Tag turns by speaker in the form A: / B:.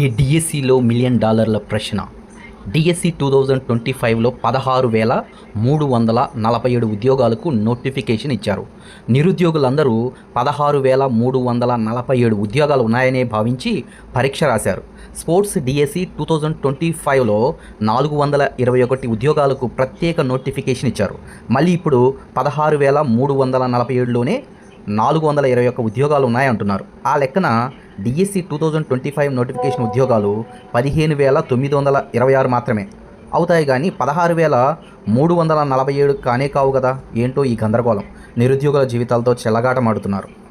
A: ఈ డిఎస్సిలో మిలియన్ డాలర్ల ప్రశ్న. డిఎస్సి టూ థౌజండ్ ట్వంటీ ఫైవ్లో పదహారు వేల మూడు వందల నలభై ఏడు ఉద్యోగాలకు నోటిఫికేషన్ ఇచ్చారు. నిరుద్యోగులందరూ పదహారు వేల మూడు వందల నలభై ఏడు ఉద్యోగాలు ఉన్నాయనే భావించి పరీక్ష రాశారు. Sports DSC two thousand twenty ఫైవ్లో నాలుగు వందల ఇరవై ఒకటి ఉద్యోగాలకు ప్రత్యేక నోటిఫికేషన్ ఇచ్చారు. మళ్ళీ ఇప్పుడు పదహారు వేల మూడు వందల నలభై ఏడులోనే నాలుగు వందల ఇరవై ఒక్క ఉద్యోగాలు ఉన్నాయంటున్నారు. ఆ లెక్కన DSC two thousand twenty five notification ఉద్యోగాలు పదిహేను వేల తొమ్మిది వందల ఇరవై ఆరు మాత్రమే. అవుతాయి కానీ పదహారు వేల మూడు వందల నలభై ఏడు కానే కావు కదా. ఏంటో ఈ గందరగోళం. నిరుద్యోగుల జీవితాలతో చెల్లగాటమాడుతున్నారు.